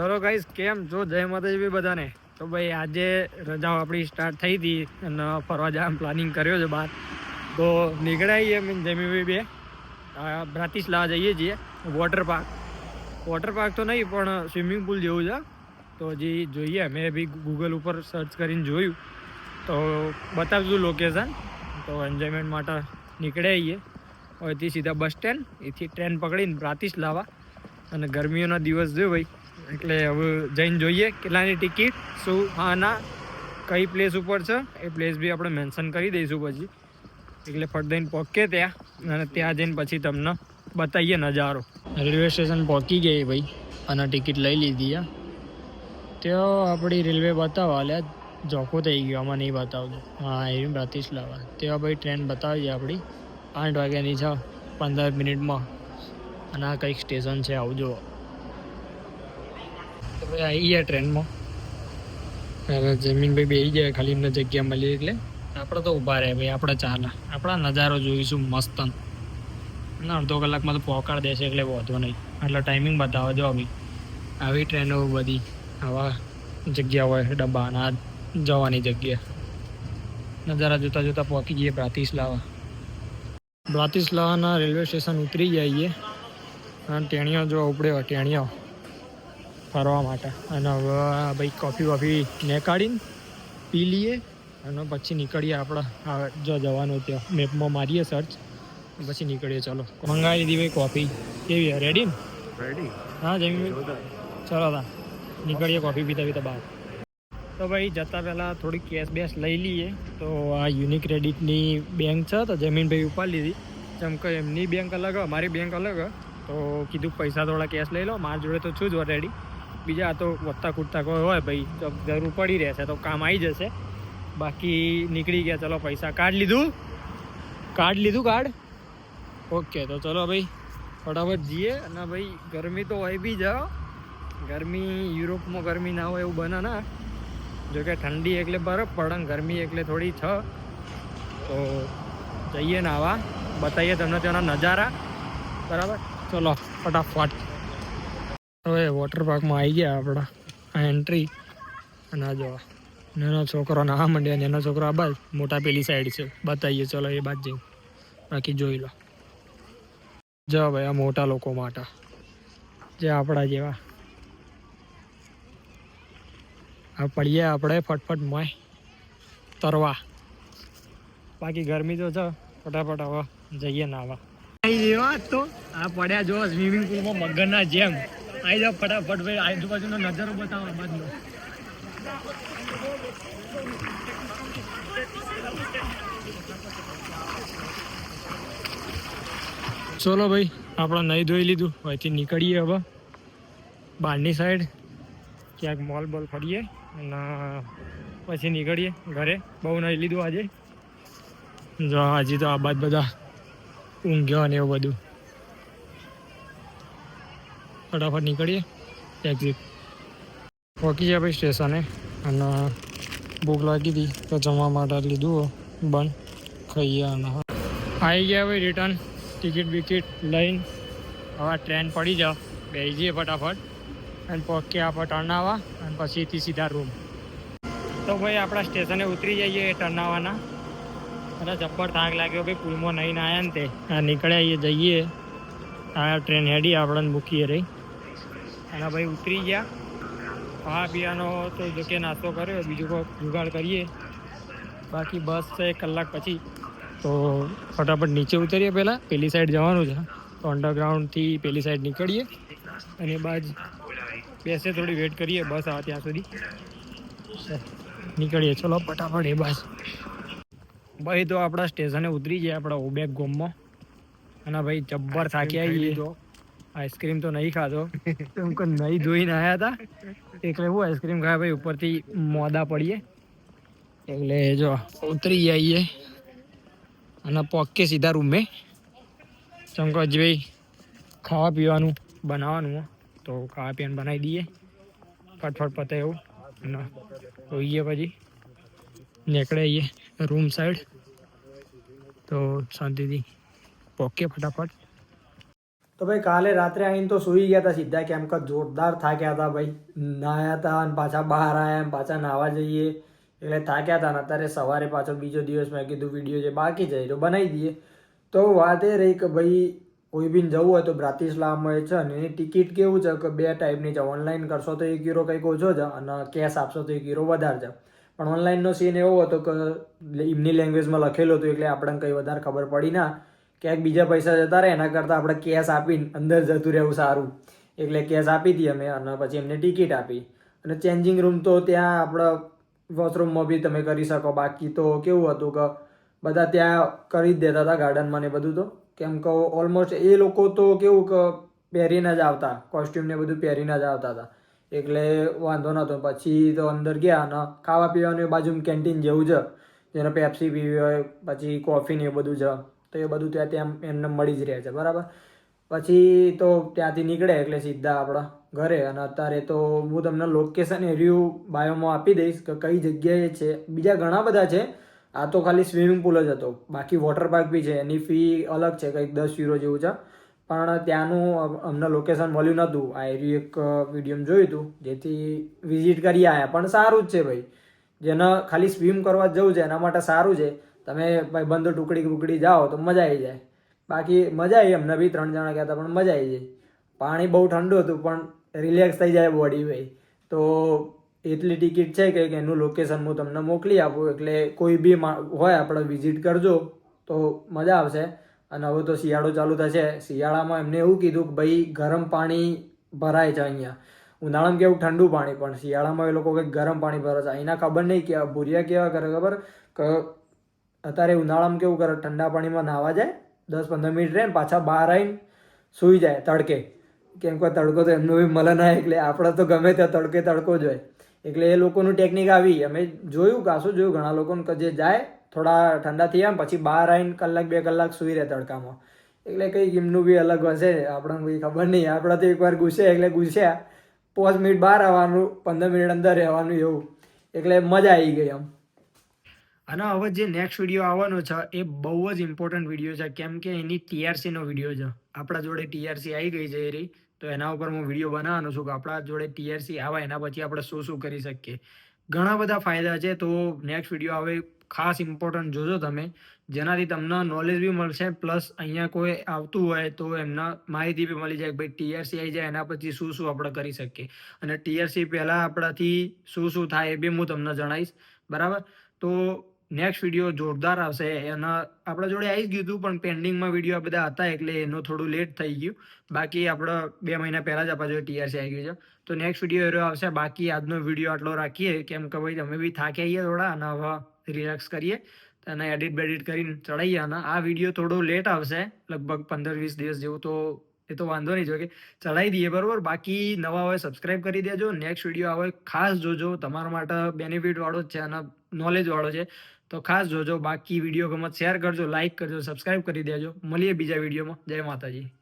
ચલો ગાઈસ કેમ? જો જય માતાજી બી બધાને. તો ભાઈ, આજે રજાઓ આપણી સ્ટાર્ટ થઈ હતી અને ફરવા જવાનું પ્લાનિંગ કર્યો છે બહાર. તો નીકળાઈએ મીન જમી બે. આ બ્રાતિસ્લાવા જઈએ છીએ વોટર પાર્ક વોટર પાર્ક તો નહીં, પણ સ્વિમિંગ પુલ જેવું છે. તો હજી જોઈએ મેં બી ગૂગલ ઉપર સર્ચ કરીને જોયું. તો બતાવશું લોકેશન તો એન્જોયમેન્ટ માટે નીકળી આવીએ અહીંથી સીધા બસ સ્ટેન્ડ એથી ટ્રેન પકડીને બ્રાતિસ્લાવા અને ગરમીઓના દિવસ જોયો ભાઈ. એટલે હવે જઈને જોઈએ કેટલાની ટિકિટ, શું, હા, ના, કઈ પ્લેસ ઉપર છે. એ પ્લેસ બી આપણે મેન્શન કરી દઈશું પછી. એટલે ફટ દઈને પહોંચીએ ત્યાં, અને ત્યાં જઈને પછી તમને બતાવીએ નજારો. રેલવે સ્ટેશન પહોંચી ગઈ ભાઈ, અને ટિકિટ લઈ લીધી ત્યાં આપણી રેલવે બતાવવા લે જોખો થઈ ગયો, આમાં નહીં બતાવજો. હા, એ બ્રાતિસ્લાવા ત્યાં ભાઈ ટ્રેન બતાવી છે આપણી. આઠ વાગ્યાની છે, પંદર મિનિટમાં. અને આ કંઈક સ્ટેશન છે આવજો તો ભાઈ આવી ગયા ટ્રેનમાં? હવે જમીનભાઈ બેસી જાય ખાલી એમને જગ્યા મળી એટલે. આપણે તો ઊભા રહે ભાઈ, આપણે ચાલે આપણા નજારો જોઈશું મસ્ત ના, અડધો કલાકમાં તો પહોંચાડ દેશે એટલે વાંધો નહીં. એટલે ટાઈમિંગ બતાવો જો ભાઈ આવી ટ્રેનો બધી, આવા જગ્યા હોય ડબ્બા અને જવાની જગ્યા. નજારા જોતા જોતા પહોંચી જઈએ બ્રાતિસ્લાવા. બ્રાતિસ્લાવાના રેલવે સ્ટેશન ઉતરી જઈએ. અને ટેણીઓ જો ઉપડે ટેણીઓ ફરવા માટે. અને હવે ભાઈ કોફી વોફી ને કાઢીને પી લઈએ અને પછી નીકળીએ આપણે. આ જો જવાનું ત્યાં. મેપમાં મારીએ સર્ચ પછી નીકળીએ. ચાલો. મંગાવી લીધી ભાઈ કોફી કેવી રેડી ને રેડી હા જમી ચલો તા નીકળીએ કોફી પીતા પીતા બહાર. તો ભાઈ જતાં પહેલાં થોડી કેશ બેસ લઈ લઈએ. તો આ યુનિક ક્રેડિટની બેંક છે તો જમીનભાઈ ઉપાડી લીધી. જેમ કે એમની બેંક અલગ અમારી બેંક અલગ. તો કીધું પૈસા થોડા કેશ લઈ લો. મારા જોડે તો છું જ ઓલરેડી બીજા તો વધતા કૂદતા કોઈ હોય ભાઈ, તો જરૂર પડી રહેશે, તો કામ આવી જશે. બાકી નીકળી ગયા, ચલો પૈસા કાર્ડ લીધું. કાર્ડ લીધું કાર્ડ? ઓકે તો ચલો ભાઈ, ફટાફટ જઈએ. અને ભાઈ, ગરમી તો હોય બી જાઓ. ગરમી, યુરોપમાં ગરમી ના હોય એવું બને ના. જોકે ઠંડી એટલે બરફ પડે ગરમી એટલે થોડી છ. તો જઈએ ને આવા. બતાવીએ તમને તેના નજારા. બરાબર? ચલો, ફટાફટ. હવે વોટર પાર્કમાં આવી ગયા આપણા આ એન્ટ્રી અને આ જોવા નાનો છોકરો નાહવા માંડ્યા, નાનો છોકરો આ બાદ મોટા પેલી સાઈડ છે. બતાવીએ, ચલો એ બાદ જઈ બાકી જોઈ લો. જો ભાઈ, આ મોટા લોકો માટે. જે આપણા જેવા. આ પડીએ આપણે ફટફટ મોય તરવા. બાકી ગરમી તો છે. ફટાફટ હવે જઈએ નાવા. એવા તો. આ પડ્યા જો સ્વિમિંગ પુલમાં મગરના જેમ. આવી જાઓ ફટાફટ ભાઈ આજુબાજુનો નજારો બતાવો બાજુનો. ચલો ભાઈ, આપણે નહીં ધોઈ લીધું, અહીંથી નીકળીએ હવે. બહારની સાઈડ ક્યાંક મોલ બોલ ફરીએ અને પછી નીકળીએ ઘરે. બહુ નહીં લીધું આજે. જો, હજી તો આ બાદ બધા ઊંઘ્યો ને એવું બધું. ફટાફટ નીકળીએ. એક્ઝિટ પહોંચી ગયા ભાઈ સ્ટેશને. અને ભૂખ લાગી હતી, તો જમવા માટે લીધું બંધ ખાઈએ અને આવી ગયા ભાઈ રિટર્ન ટિકિટ બિકિટ લઈને. હવે ટ્રેન પડી જાઓ. બેસી જઈએ ફટાફટ. અને પહોંચી આપણે ટર્નાવા અને પછીથી સીધા રૂમ તો ભાઈ, આપણા સ્ટેશને ઉતરી જઈએ ટર્નાવાના અને જબ્બર થાક લાગ્યો ભાઈ, પુલમાં નહીં આવ્યા ને તે. નીકળ્યા જઈએ. આ ટ્રેન હેડી, આપણને મૂકીએ રહી. અને ભાઈ ઉતરી ગયા. ખાવા પીવાનો તો જો કે નાસ્તો કર્યો બીજું કોઈ જુગાડ કરીએ. બાકી બસ છે એક કલાક પછી. તો ફટાફટ નીચે ઉતરીએ પહેલાં પેલી સાઈડ જવાનું છે. તો અંડરગ્રાઉન્ડથી પેલી સાઈડ નીકળીએ. અને બાદ બેસે થોડી વેટ કરીએ બસ આવે ત્યાં સુધી. નીકળીએ. ચલો ફટાફટ એ બસ. ભાઈ તો આપણા સ્ટેશને ઉતરી જાય આપણા ઓબેક ગોમમાં. અને ભાઈ જબ્બર થાકી આવી આઈસ્ક્રીમ તો નહીં ખાધો. એમ કે નહીં ધોઈને આવ્યા હતા એટલે હું આઈસ્ક્રીમ ખાયા ભાઈ ઉપરથી મોદા પડીએ. એટલે જો ઉતરી જઈએ અને પોકે સીધા રૂમે. ચમકજ ભાઈ ખાવા પીવાનું બનાવવાનું. તો ખાવા પીવાનું બનાવી દઈએ. ફટફટ પતે એવું. અને હોઈએ પછી. નીકળે રૂમ સાઈડ. તો શાંતિથી પોકે ફટાફટ. તો ભાઈ કાલે રાત્રે આવીને તો સૂઈ ગયા હતા સીધા કેમ કે જોરદાર થાક્યા હતા ભાઈ નાહ્યા હતા અને પાછા બહાર આવ્યા એમ પાછા નાહવા જઈએ એટલે થાક્યા હતા ને અત્યારે સવારે પાછો બીજો દિવસ મેં કીધું વીડિયો જે બાકી છે તો બનાવી દઈએ તો વાત એ રહી કે ભાઈ કોઈ બી જવું હોય તો બ્રાતિસ્લામાં છે ને એની ટિકિટ કેવું છે કે બે ટાઈપની છે ઓનલાઈન કરશો તો એક યુરો કંઈક ઓછો છે, અને કેશ આપશો તો એક યુરો વધારે છે. પણ ઓનલાઈનનો સીન એવો હતો કે, એમની લેંગ્વેજમાં લખેલું હતું, એટલે આપણને કંઈ વધારે ખબર પડી ના. ક્યાંક બીજા પૈસા જતા રહે, એના કરતાં આપણે કેશ આપીને અંદર જતું રહેવું સારું. એટલે કેશ આપી હતી અમે અને પછી એમને ટિકિટ આપી. અને ચેન્જિંગ રૂમ તો ત્યાં આપણા વોશરૂમમાં બી તમે કરી શકો. બાકી તો કેવું હતું કે બધા ત્યાં કરી જ દેતા હતા ગાર્ડનમાં ને બધું તો. કેમ કે ઓલમોસ્ટ એ લોકો તો કેવું કે પહેરીને જ આવતા. કોસ્ટ્યુમ ને બધું પહેરીને જ આવતા હતા. એટલે વાંધો નહોતો. પછી તો અંદર ગયા અને ખાવા પીવાનું બાજુમાં બાજુ કેન્ટીન જેવું છે જેને પેપ્સી પીવી હોય, પછી કોફી ને એ બધું છે તો એ બધું ત્યાં ત્યાં એમને મળી જ રહે છે, બરાબર? પછી તો ત્યાંથી નીકળે એટલે સીધા આપણા ઘરે અને અત્યારે તો હું તમને લોકેશન એરિયું બાયોમાં આપી દઈશ કે કઈ જગ્યાએ છે. બીજા ઘણા બધા છે. આ તો ખાલી સ્વિમિંગ પુલ જ હતો. બાકી વોટર પાર્ક બી છે. એની ફી અલગ છે, કંઈક દસ યુરો જેવું છે. પણ ત્યાંનું અમને લોકેશન મળ્યું નહોતું. આ એરિયું એક વીડિયો જોયું હતું. જેથી વિઝિટ કરી આવ્યા પણ સારું જ છે ભાઈ. જેને ખાલી સ્વિમ કરવા જવું છે, એના માટે સારું છે. તમે ભાઈ બંધ ટુકડી ટુકડી જાઓ તો મજા આવી જાય. બાકી મજા આવી અમને બી ત્રણ જણા ગયા હતા પણ મજા આવી જાય પાણી બહુ ઠંડુ હતું પણ રિલેક્સ થઈ જાય બોડી ભાઈ. તો એટલી ટિકિટ છે કે એનું લોકેશન હું તમને મોકલી આપું, એટલે કોઈ બી હોય આપણે વિઝિટ કરજો, તો મજા આવશે. અને હવે તો શિયાળો ચાલુ થશે. શિયાળામાં એમને એવું કીધું કે ભાઈ, ગરમ પાણી ભરાય છે અહીંયા. ઉનાળામાં કેવું ઠંડુ પાણી, પણ શિયાળામાં એ લોકો કંઈક ગરમ પાણી ભરે છે. અહીંના ખબર નહીં કે ભૂરિયા કેવા કરે ખબર? કે અત્યારે ઉનાળામાં કેવું કરે? ઠંડા પાણીમાં નાહવા જાય, દસ પંદર મિનિટ રહે પાછા બહાર આવીને સૂઈ જાય તડકે. કેમ કે તડકો તો એમનો બી મળે ના, એટલે આપણે તો ગમે ત્યાં તડકે તડકો જ હોય. એટલે એ લોકોનું ટેકનિક આવી. અમે જોયું કાશું જોયું, ઘણા લોકોને કે જે જાય, થોડા ઠંડા થઈ જાય પછી બહાર આવીને કલાક, બે કલાક સૂઈ રહે તડકામાં. એટલે કંઈક એમનું બી અલગ હશે, આપણને કંઈ ખબર નહીં. આપણે તો એકવાર ઘૂસે, એટલે ઘૂસ્યા. પાંચ મિનિટ બહાર આવવાનું, પંદર મિનિટ અંદર રહેવાનું એવું. એટલે મજા આવી ગઈ આમ. અને હવે જે નેક્સ્ટ વીડિયો આવવાનો છે, એ બહુ જ ઇમ્પોર્ટન્ટ વીડિયો છે. કેમ કે એની ટીઆરસીનો વીડિયો છે. આપણા જોડે ટીઆરસી આવી ગઈ છે એ રહી તો એના ઉપર હું વીડિયો બનાવવાનો છું કે આપણા જોડે ટીઆરસી આવે, એના પછી આપણે શું શું કરી શકીએ. ઘણા બધા ફાયદા છે, તો નેક્સ્ટ વીડિયો આવે ખાસ ઇમ્પોર્ટન્ટ જોજો તમે. જેનાથી તમને નોલેજ બી મળશે પ્લસ અહીંયા કોઈ આવતું હોય, તો એમના માહિતી બી મળી જાય ભાઈ ટીઆરસી આવી જાય, એના પછી શું શું આપણે કરી શકીએ. અને ટીઆરસી પહેલાં આપણાથી શું શું થાય એ બી હું તમને જણાવીશ. બરાબર? તો નેક્સ્ટ વીડિયો જોરદાર આવશે. એના આપણા જોડે આવી જ ગયું હતું, પણ પેન્ડિંગમાં વીડિયો આ બધા હતા, એટલે એનો થોડું લેટ થઈ ગયું. બાકી આપણે બે મહિના પહેલાં જ આપણા જોડે ટીઆરસી આવી ગયું છે. તો નેક્સ્ટ વીડિયો એરો આવશે. બાકી આજનો વીડિયો આટલો રાખીએ. કેમ કે ભાઈ, અમે બી થાકી આવીએ થોડા અને હવે રિલેક્સ કરીએ અને એડિટ બેડિટ કરીને ચડાવીએ અને આ વીડિયો થોડો લેટ આવશે. લગભગ પંદર વીસ દિવસ જેવું તો એ તો વાંધો નહીં, જો કે ચડાવી દઈએ, બરોબર? બાકી નવા હોય સબસ્ક્રાઇબ કરી દેજો. નેક્સ્ટ વીડિયો આવે, ખાસ જોજો. તમારા માટે બેનિફિટ વાળો જ છે અને નોલેજવાળો છે. તો ખાસ જોજો, બાકી વીડિયો ગમત શેર કરજો લાઇક કરજો સબસ્ક્રાઇબ કરી દેજો. મળીએ બીજા વિડીયોમાં જય માતાજી.